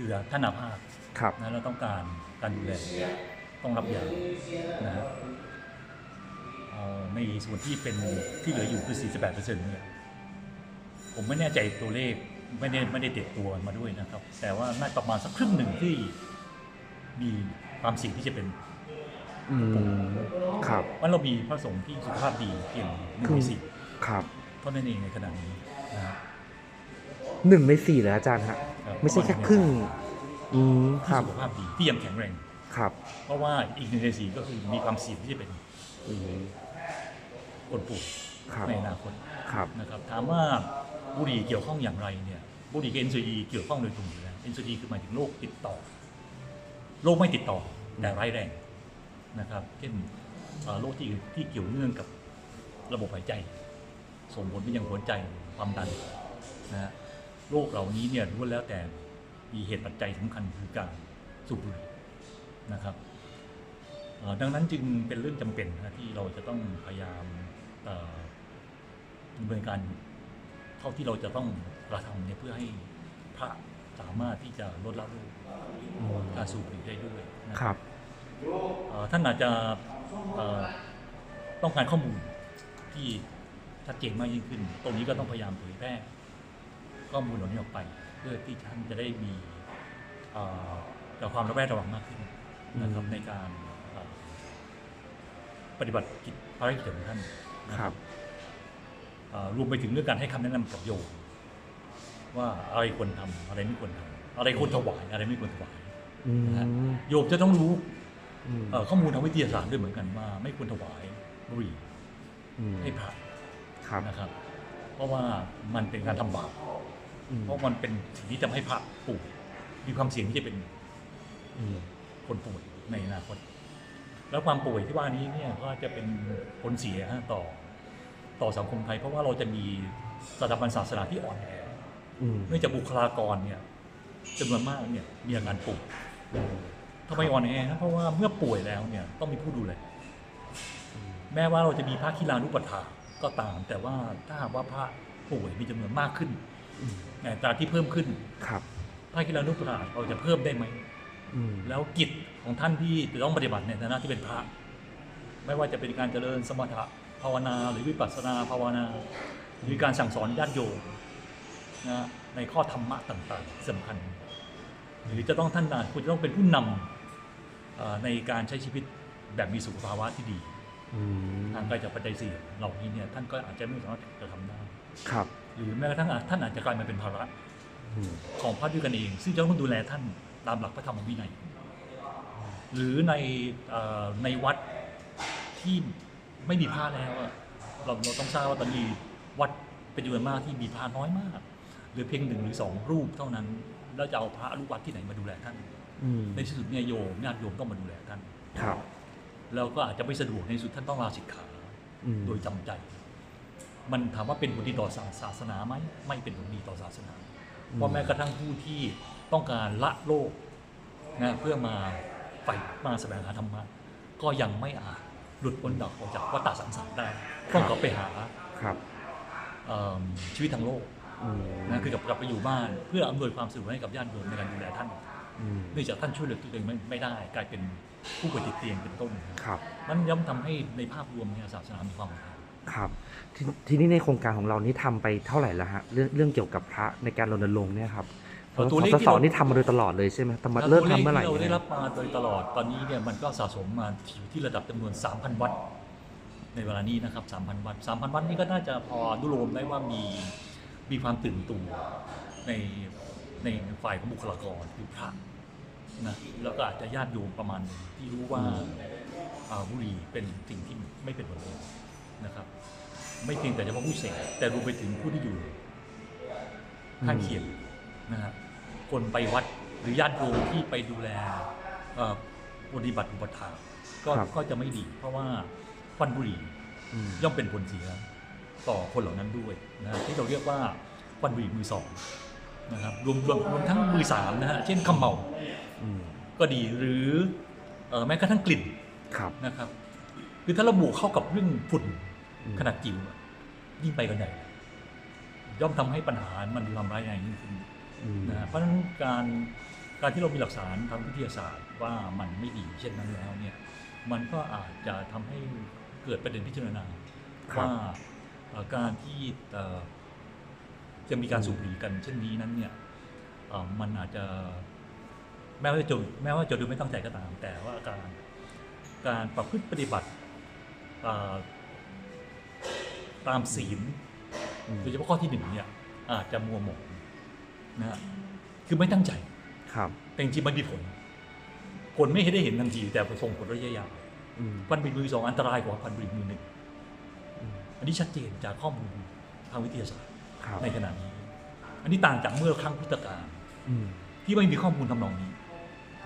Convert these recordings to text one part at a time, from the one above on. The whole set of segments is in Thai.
คือท่านอาภาพครับนะเราต้องการการดูแลต้องรับยานะฮะเอ่อในส่วนที่เป็นที่เหลืออยู่คือ 48%เนี่ยผมไม่แน่ใจตัวเลขไม่ได้ไม่ได้เด็ดตัวมาด้วยนะครับ แต่ว่าน่าประมาณสักครึ่งหนึ่งที่มีความเสี่ยงที่จะเป็นอืมครับว่าเรามีพระสงฆ์ที่สุขภาพดีเพียงหนึ่งในสี่ครับเท่านั้นเองในขณะนี้นะฮะหนึ่งในสี่เหรออาจารย์ฮะครับ ไม่ใช่แค่ครึ่งอืมคที่รับสุขภาพดีที่ยังแข็งแรง ครับเพราะว่าอีกหนึ่งในสี่ก็คือมีความเสี่ยงที่จะเป็นอืมคนป่วยครับในอนาคตครับนะครับถามว่าบุหรี่เกี่ยวข้องอย่างไรเนี่ยบุหรี่กับ NCD เกี่ยวข้องโดยตรงอยู่แล้ว NCD คือหมายถึงโรคติดต่อโรคไม่ติดต่อแต่ร้ายแรงนะครับเช่นเอ่อโรคที่ที่เกี่ยวเนื่องกับระบบหายใจ ส่งผลไปยังหัวใจความดันนะฮะ โรคเหล่านี้เนี่ยล้วนแล้วแต่มีเหตุปัจจัยสำคัญคือการสูบบุหรี่นะครับเอ่อดังนั้นจึงเป็นเรื่องจำเป็นนะที่เราจะต้องพยายามเอ่อดำเนินการเท่าที่เราจะต้องกระทำเนี่ยเพื่อให้พระสามารถที่จะลดละโรคการสูบบุหรี่ได้ด้วยนะครับเอ่อท่านอาจจะเอ่อต้องการข้อมูลที่ชัดเจนมากยิ่งขึ้น ตรงนี้ก็ต้องพยายามเผยแพร่ ข้อมูลเหล่านี้ออกไป เพื่อที่ท่านจะได้มีเอ่อแต่ความระแวดระวังมากขึ้นนะครับอืมในการเอ่อปฏิบัติกิจภารกิจของท่านนะครับเอ่อรวมไปถึงเรื่องการให้คำแนะนำกับโยมว่าอะไรควรทำอะไรไม่ควรทำอะไรควรถวายอะไรไม่ควรถวายอืมโยมจะต้องรู้อืมเอ่อข้อมูลทางวิทยาศาสตร์ด้วยเหมือนกันว่า ไม่ควรถวายบุหรี่อืมให้พระครับนะครับ เพราะว่ามันเป็นการทำบาปอืม เพราะมันเป็นสิ่งที่ทำให้พระป่วยมีความเสี่ยงที่จะเป็นอืมคนป่วยในอนาคต แล้วความป่วยที่ว่านี้เนี่ยก็จะเป็นผลเสียต่อต่อสังคมไทย เพราะว่าเราจะมีสถาบันศาสนาที่อ่อนแออืมเนื่องจากบุคลากรเนี่ยจำนวนมากเนี่ยมีอาการป่วยทำไมอ่อนแอนะเพราะว่าเมื่อป่วยแล้วเนี่ยต้องมีผู้ดูแลแม้ว่าเราจะมีพระคีลานุปถาก็ตาม แต่ว่าถ้าหากว่าพระป่วยมีจำนวนมากขึ้น อืมในอัตราที่เพิ่มขึ้นครับพระคีลานุปถาเราจะเพิ่มได้ไหมอืมแล้วกิจของท่านที่จะต้องปฏิบัติในฐานะที่เป็นพระ ไม่ว่าจะเป็นการเจริญสมถะภาวนาหรือวิปัสสนาภาวนา หรือการสั่งสอนญาติโยมนะในข้อธรรมะต่างๆสำคัญ หรือจะต้องท่านอาคุณจะต้องเป็นผู้นำเอ่อในการใช้ชีวิตแบบมีสุขภาวะที่ดีอืมทางกายจากปัจจัยสี่เหล่านี้เนี่ยท่านก็อาจจะไม่สามารถจะทำได้ ครับ หรือแม้กระทั่งอาจท่านอาจจะกลายมาเป็นภาระอืมของพระด้วยกันเอง ซึ่งจะต้องดูแลท่านตามหลักพระธรรมวินัย หรือในเอ่อในวัดที่ไม่มีพระแล้วอะเราเราต้องทราบว่าตอนนี้วัดเป็นจำนวนมากที่มีพระน้อยมากเหรือเพียงหนึ่งหรือสองรูปเท่านั้น แล้วจะเอาพระลูกวัดที่ไหนมาดูแลท่าน อืมในที่สุดเนี่ยโยมญาติโยมต้องมาดูแลท่าน ครับ แล้วก็อาจจะไม่สะดวกในที่สุดท่านต้องลาสิกขา อืมโดยจำใจ มันถามว่าเป็นผลดีต่อศาศาสนาไหมไม่เป็นผลดีต่อศาสนา เพราะแม้กระทั่งผู้ที่ต้องการละโลกนะเพื่อมาใฝ่มาแสวงหาธรรมะก็ยังไม่อาจหลุดพ้นออกจากวัฏฏะสังสารได้ต้องกลับไปหาครับเอิ่มชีวิตทางโลกอืมนะคือกลับกลับไปอยู่บ้าน เพื่ออำนวยความสะดวกให้กับญาติโยมในการดูแลท่านอืมเนื่องจากท่านช่วยเหลือตัวเองไม่ไม่ได้ กลายเป็นผู้ป่วยติดเตียงเป็นต้นครับมันย่อมทำให้ในภาพรวมเนี่ยศาสนามีความหมาย ครับททีนี้ในโครงการของเรานี่ทำไปเท่าไหร่แล้วฮะเรื่องเรื่องเกี่ยวกับพระในการรณรงค์เนี่ยครับเอ่อตัวเลขสที่สเรานี่ทำมาโดยตลอดเลยใช่ไหมทำมาเริ่มทำเมื่อไหร่ตัวลขที่เราได้เนี่ยรับมาโดยตลอดตอนนี้เนี่ยมันก็สะสมมาอยู่ที่ระดับจำนวน 3,000 วัตต์ในเวลานี้นะครับ 3,000 วัตต์ 3,000 วัตต์นี่ก็น่าจะพอดุโลมได้ว่ามีมีความตื่นตัวในในฝ่ายของบุคลากรคือพระนะแล้วก็อาจจะญาติโยมประมาณหนึงที่รู้ว่าอ่าบุหรี่เป็นสิ่งที่ไม่เป็นผลดี นะครับ ไม่เพียงแต่เฉพาะผู้เสพแต่รวมไปถึงผู้ที่อยู่ข้างเคียงนะครับคนไปวัดหรือญาติโยมที่ไปดูแลเอ่อปฏิบัติอุปถากก็ครับก็จะไม่ดี เพราะว่าควันบุหรี่อืมย่อมเป็นผลเสียต่อคนเหล่านั้นด้วยนะที่เราเรียกว่าควันบุหรี่มือสองนะครับรวมรวมรวมทั้งมือสามนะฮะเช่นขมเหลาอืมก็ดีหรือเอ่อแม้กระทั่งกลิ่นครับนะครับ คือถ้าระบุเข้ากับเรื่องฝุ่นอืม ขนาดจิ๋วอะยิ่งไปกันใหญ่ ย่อมทำให้ปัญหามันมีความร้ายแรงยิ่งขึ้นอืมนะฮะเพราะฉะนั้นการการที่เรามีหลักฐานทางวิทยาศาสตร์ว่ามันไม่ดีเช่นนั้นแล้วเนี่ย มันก็อาจจะทำให้เกิดประเด็นพิจารณาครับว่าเอ่อการที่เอ่อจะมีการสูบบุหรี่กันเช่นนี้นั้นเนี่ยเอ่อมันอาจจะแม้ว่าจะแม้ว่าจะดูไม่ตั้งใจก็ตาม แต่ว่าการการประพฤติปฏิบัติเอ่อ ตามศีลอืมโดยเฉพาะข้อที่หนึ่งเนี่ย อาจจะมัวหมองนะฮะคือไม่ตั้งใจ ครับ แต่จริงๆมันมีผล ผลไม่ให้ได้เห็นทันทีแต่ส่งผลระยะยาวอืมพันธุ์บุหรี่มือสองอันตรายกว่าพันธุ์บุหรี่มือหนึ่งอืมอันนี้ชัดเจนจากข้อมูลทางวิทยาศาสตร์ครับในขณะนี้ อันนี้ต่างจากเมื่อครั้งพุทธกาลอืม ที่ไม่มีข้อมูลทำนองนี้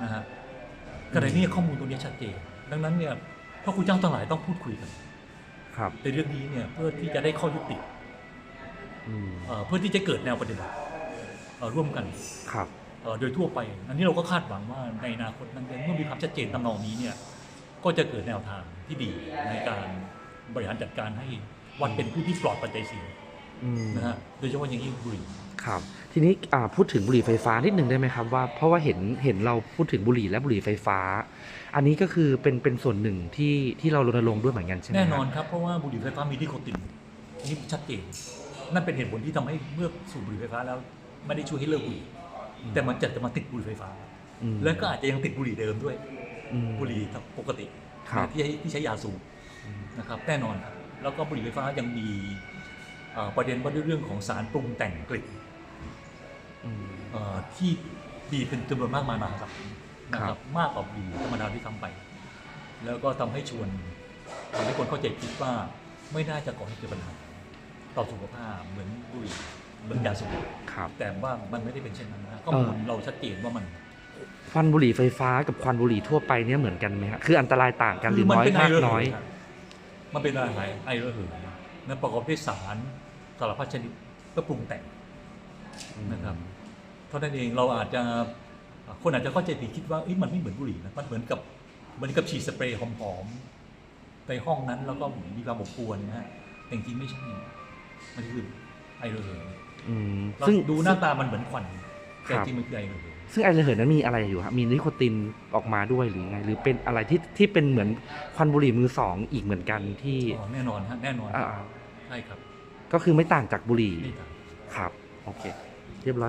นะฮะขณะนี้ข้อมูลตรงนี้ชัดเจน ดังนั้นเนี่ยพระคุณเจ้าทั้งหลายต้องพูดคุยกันครับ ในเรื่องนี้เนี่ยเพื่อที่จะได้ข้อยุติอืมเอ่อเพื่อที่จะเกิดแนวปฏิบัติเอ่อร่วมกันครับเอ่อโดยทั่วไป อันนี้เราก็คาดหวังว่าในอนาคตนั้นเมื่อมีความชัดเจนตำนองนี้เนี่ยก็จะเกิดแนวทางที่ดีในการบริหารจัดการให้วัดเป็นผู้ที่ปลอดปัจจัยเสี่ยงอืมนะฮะโดยเฉพาะอย่างยิ่งบุหรี่ครับ ทีนี้อ่าพูดถึงบุหรี่ไฟฟ้านิดหนึ่งได้ไหมครับว่าเพราะว่าเห็นเห็นเราพูดถึงบุหรี่และบุหรี่ไฟฟ้า อันนี้ก็คือเป็นเป็นส่วนหนึ่งที่ที่เรารณรงค์ด้วยเหมือนกันใช่ไหมแน่นอนครับครับเพราะว่าบุหรี่ไฟฟ้ามีนิโคตินอันนี่ชัดเจนนั่นเป็นเหตุผลที่ทำให้เมื่อสูบบุหรี่ไฟฟ้าแล้ว ไม่ได้ช่วยให้เลิกบุหรี่แต่มันจะจะมาติดบุหรี่ไฟฟ้าอืมแล้วก็อาจจะยังติดบุหรี่เดิมด้วยอืมบุหรี่ปกติครับที่ใช้ที่ใช้ยาสูบอืมนะครับแน่นอนครับแล้วก็บุหรี่ไฟฟ้ายังมีเอ่อประเด็นว่าด้วยเรื่องของสารปรุงแต่งกลิ่นอืม เอ่อที่มีเป็นจำนวนมากมายมหาศาลนะคครัรับบ มากกว่าบุหรี่ธรรมดาที่ทำไป แล้วก็ทำให้ชวนทำให้คนเข้าใจผิดว่าไม่น่าจะก่อให้เกิดปัญหา ต่อสุขภาพเหมือนบุหรี่เหมือนยาสูบครับ แต่ว่ามันไม่ได้เป็นเช่นนั้นนะข้อมูลเราชัดเจนว่ามันควันบุหรี่ไฟฟ้ากับควันบุหรี่ทั่วไปเนี่ยเหมือนกันไหมครับคืออันตรายต่างกันหรือน้อยเป็นไอมากระเหน้อย ยครับมันเป็นอะไรไอระเหยนะประกอบด้วยสารสารพัดชนิดเพื่อปรุงแต่งนะครับเท่านั้นเองเราอาจจะคนอาจจะเข้าใจผิดคิดว่าเอ้ยมันไม่เหมือนบุหรี่นะมันเหมือนกับเหมือนกับฉีดสเปรย์หอมๆในห้องนั้นแล้วก็มีความอบอวนนะฮะแต่จริงๆไม่ใช่มันคือไอระเหยอืมเราซึ่งดูหน้าตามันเหมือนควันครัแต่บจริงมันคือไอระเหยซึ่งไอระเหยนั้นมีอะไรอยู่ครับมีนิโคตินออกมาด้วยหรือไง หรือเป็นอะไรที่ที่เป็นเหมือนควันบุหรี่มือสองอีกเหมือนกันที่อ๋อแน่นอนฮะแน่นอนอ่าใช่ครับ ก็คือไม่ต่างจากบุหรี่นี่ครับครับโอเค เรียบร้อย